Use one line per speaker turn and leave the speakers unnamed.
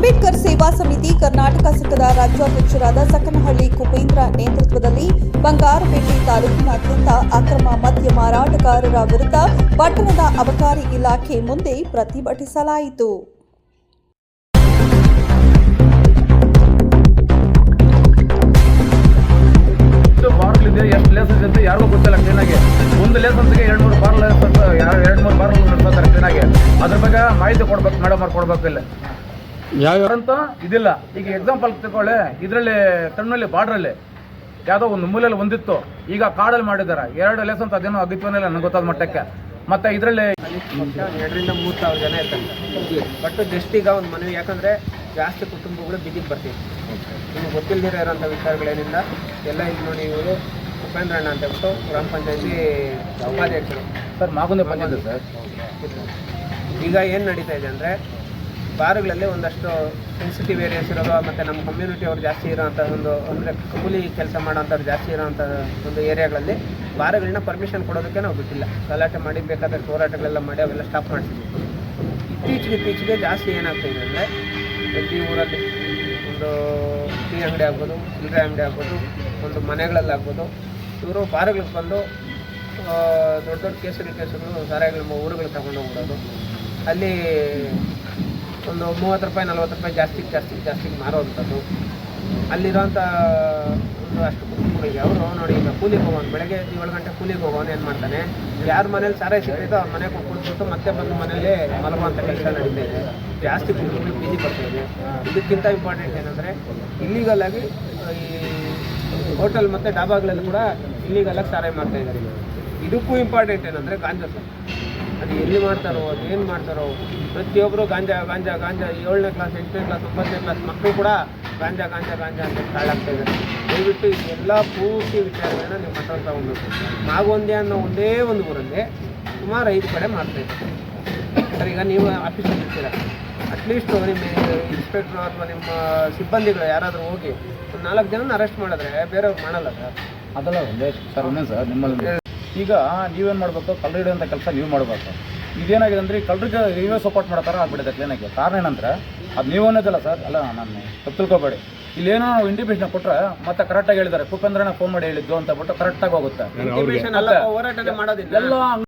ಪರವಾಗಿ ಕರ್ನಾಟಕ ಸಂಘದ ರಾಜ್ಯಾಧ್ಯಕ್ಷರಾದ ಸಕನಹಳ್ಳಿ ಕುಪೇಂದ್ರ ನೇತೃತ್ವದಲ್ಲಿ ಬಂಗಾರಪೇಟೆ ತಾಲೂಕಿನಾದ್ಯಂತ ಅಕ್ರಮ ಮದ್ಯ ಮಾರಾಟಗಾರರ ವಿರುದ್ಧ ಪಟ್ಟಣದ ಅಬಕಾರಿ ಇಲಾಖೆ ಮುಂದೆ ಪ್ರತಿಭಟಿಸಲಾಯಿತು.
ಕ್ಲೀನಾಗಿ ಒಂದು ಎರಡು ಕ್ಲೀನಾಗಿ ಅದ್ರ ಬಗ್ಗೆ ಮಾಹಿತಿ ಕೊಡ್ಬೇಕು ಮೇಡಮ್ ಅವ್ರು ಕೊಡ್ಬೇಕು ಇಲ್ಲ.
ಯಾವ
ಅಂತ ಇದಿಲ್ಲ. ಈಗ ಎಕ್ಸಾಂಪಲ್ ತಗೊಳ್ಳಿ. ಇದರಲ್ಲಿ ತಣ್ಣಲ್ಲಿ ಬಾರ್ಡ್ರಲ್ಲಿ ಯಾವುದೋ ಒಂದು ಮೂಲೆಯಲ್ಲಿ ಒಂದಿತ್ತು. ಈಗ ಕಾಡಲ್ಲಿ ಮಾಡಿದ್ದಾರೆ. ಎರಡು ಲೇಸನ್ಸ್ ಅದೇನೋ ಆಗಿತ್ವನಿಲ್ಲ ನನಗೆ ಗೊತ್ತಾದ ಮಟ್ಟಕ್ಕೆ. ಮತ್ತೆ ಇದರಲ್ಲಿ
ಎರಡರಿಂದ ಮೂರು ಸಾವಿರ ಜನ ಇರ್ತಾರೆ. ಬಟ್ ಜಸ್ಟ್ ಈಗ ಒಂದು ಮನವಿ ಯಾಕಂದರೆ ಜಾಸ್ತಿ ಕುಟುಂಬಗಳು ಬಿಗಿಗೆ ಬರ್ತೀವಿ ನಿಮ್ಗೆ ಗೊತ್ತಿಲ್ಲದಿರೋ ಇರೋಂಥ ವಿಚಾರಗಳೇನಿಲ್ಲ. ಎಲ್ಲ ಈಗ ನೋಡಿ ಇವರು ಉಪೇಂದ್ರ ಅಣ್ಣ ಅಂತ ಹೇಳ್ಬಿಟ್ಟು ಗ್ರಾಮ ಪಂಚಾಯತಿ ಉಪಾಧ್ಯಕ್ಷರು.
ಸರ್ ಮಾಗುಂದೆ ಪಂಚಾಯತ್. ಸರ್
ಈಗ ಏನು ನಡೀತಾ ಇದೆ ಅಂದರೆ ಬಾರ್ಗಳಲ್ಲಿ ಒಂದಷ್ಟು ಸೆನ್ಸಿಟಿವ್ ಏರಿಯಾಸ್ ಇರೋದು, ಮತ್ತು ನಮ್ಮ ಕಮ್ಯುನಿಟಿ ಅವ್ರು ಜಾಸ್ತಿ ಇರೋಂಥ ಒಂದು, ಅಂದರೆ ಕೂಲಿ ಕೆಲಸ ಮಾಡೋಂಥವ್ರು ಜಾಸ್ತಿ ಇರೋವಂಥ ಒಂದು ಏರಿಯಾಗಳಲ್ಲಿ ಬಾರ್ಗಳನ್ನ ಪರ್ಮಿಷನ್ ಕೊಡೋದಕ್ಕೆ ನಾವು ಬಿಟ್ಟಿಲ್ಲ. ಗಲಾಟೆ ಮಾಡಿ, ಬೇಕಾದರೆ ಹೋರಾಟಗಳೆಲ್ಲ ಮಾಡಿ, ಅವೆಲ್ಲ ಸ್ಟಾಪ್ ಮಾಡಿಸಿದ್ವಿ. ಇತ್ತೀಚೆಗೆ ಇತ್ತೀಚೆಗೆ ಜಾಸ್ತಿ ಏನಾಗ್ತಾ ಇದೆ ಅಂದರೆ ಪ್ರತಿ ಊರಲ್ಲಿ ಒಂದು ಟೀ ಅಂಗಡಿ ಆಗ್ಬೋದು, ಚಿಲ್ಲರೆ ಅಂಗಡಿ ಆಗ್ಬೋದು, ಒಂದು ಮನೆಗಳಲ್ಲಾಗ್ಬೋದು, ಇವರು ಬಾರ್ಗಳಿಗೆ ಬಂದು ದೊಡ್ಡ ದೊಡ್ಡ ಕೇಸರಿ ಕೇಸುಗಳು ಸಾರಾಯಿಗಳ ಊರುಗಳಿಗೆ ತಗೊಂಡು ಹೋಗ್ಬಿಡೋದು. ಅಲ್ಲಿ ಒಂದು ಮೂವತ್ತು ರೂಪಾಯಿ, ನಲ್ವತ್ತು ರೂಪಾಯಿ ಜಾಸ್ತಿ ಜಾಸ್ತಿ ಜಾಸ್ತಿಗೆ ಮಾರೋವಂಥದ್ದು. ಅಲ್ಲಿರೋಂಥ ಒಂದು ಅಷ್ಟು ಕುಟುಂಬಗಳಿಗೆ ಅವರು ನೋಡಿ, ಈಗ ಕೂಲಿಗೆ ಹೋಗೋನು ಬೆಳಗ್ಗೆ ಏಳು ಗಂಟೆ ಕೂಲಿಗೆ ಹೋಗೋನು ಏನು ಮಾಡ್ತಾನೆ? ಯಾರ ಮನೇಲಿ ಸಾರೇ ಸಿಗ್ತೈತೋ ಅವ್ರ ಮನೆಗೆ ಕೊಟ್ಬಿಟ್ಟು ಮತ್ತೆ ಬಂದು ಮನೇಲಿ ಮಲಗುವಂಥ ಕೆಲಸ ನಡೀತಾ ಇದೆ. ಜಾಸ್ತಿ ಕುಟುಂಬಗಳು ಬೀದಿ ಬರ್ತಾ ಇದೆ ಇದಕ್ಕಿಂತ ಇಂಪಾರ್ಟೆಂಟ್ ಏನಂದರೆ ಇಲ್ಲಿಗಲ್ ಈ ಹೋಟೆಲ್ ಮತ್ತು ಡಾಬಾಗಳಲ್ಲಿ ಕೂಡ ಇಲ್ಲಿಗಲಾಗಿ ಸಾರಾಯಿ ಮಾಡ್ತಾ ಇದ್ದಾರೆ. ಇದಕ್ಕೂ ಇಂಪಾರ್ಟೆಂಟ್ ಏನಂದರೆ, ಗಾಂಜಾ ಸರ್. ಅದು ಎಲ್ಲಿ ಮಾಡ್ತಾರೋ, ಅದು ಏನು ಮಾಡ್ತಾರೋ ಪ್ರತಿಯೊಬ್ಬರು ಗಾಂಜಾ ಗಾಂಜಾ ಗಾಂಜಾ, ಏಳನೇ ಕ್ಲಾಸ್ ಎಂಟನೇ ಕ್ಲಾಸ್ ಒಂಬತ್ತನೇ ಕ್ಲಾಸ್ ಮಕ್ಕಳು ಕೂಡ ಗಾಂಜಾ ಗಾಂಜಾ ಗಾಂಜಾ ಅಂತ ತಾಳಾಗ್ತಾ ಇದ್ದಾರೆ. ದಯವಿಟ್ಟು ಎಲ್ಲ ಪೂರ್ತಿ ವಿಚಾರಗಳನ್ನ ನೀವು ಮಾತಾಡ್ತಾ ತಗೊಬೇಕು ಮಾಗೊಂದೆ ಅನ್ನೋ ಒಂದೇ ಒಂದು ಊರಲ್ಲಿ ಸುಮಾರು ಐದು ಕಡೆ ಮಾಡ್ತಾ ಇದ್ದಾರೆ. ಸರ್, ಈಗ ನೀವು ಆಫೀಸಲ್ಲಿ ಇರ್ತೀರ? ಅಟ್ಲೀಸ್ಟ್ ನಿಮ್ಮ ಇನ್ಸ್ಪೆಕ್ಟ್ರು ಅಥವಾ ನಿಮ್ಮ ಸಿಬ್ಬಂದಿಗಳು ಯಾರಾದರೂ ಹೋಗಿ ಒಂದು ನಾಲ್ಕು ಜನನ ಅರೆಸ್ಟ್ ಮಾಡಿದ್ರೆ ಬೇರೆಯವ್ರು ಮಾಡಲ್ಲ ಸರ್.
ಅದಲ್ಲ ಒಂದೇ ಸರ್ ಒಂದೇ ಸರ್, ನಿಮ್ಮಲ್ಲಿ ಈಗ ನೀವೇನು ಮಾಡಬೇಕು? ಕಳ್ಳರು ಹಿಡಿಯುವಂಥ ಕೆಲಸ ನೀವು ಮಾಡಬೇಕು. ಇದೇನಾಗಿದೆ ಅಂದರೆ ಕಳ್ಳರಿಗೆ ನೀವೇ ಸಪೋರ್ಟ್ ಮಾಡೋ ಆಗ್ಬಿಡುತ್ತೆ ಆಗ್ಬಿಟ್ಟಿದೆ ಕ್ಲೀನಾಗಿ ಕಾರಣ ಏನಂದ್ರೆ ಅದು ನೀವು ಅನ್ನೋದಲ್ಲ ಸರ್ ಅಲ್ಲ ನಾನು ತಪ್ಪು ತಿಳ್ಕೊಬೇಡಿ ಇಲ್ಲೇನೋ ನಾವು ಇಂಡಿಪೇಷನ್ ಕೊಟ್ಟರೆ ಮತ್ತೆ ಕರೆಕ್ಟಾಗಿ ಹೇಳಿದ್ದಾರೆ. ಕುಪೇಂದ್ರನ ಫೋನ್ ಮಾಡಿ ಹೇಳಿದ್ದು ಅಂತ ಬಿಟ್ಟು ಕರೆಕ್ಟಾಗಿ ಹೋಗುತ್ತೆ. ಎಲ್ಲ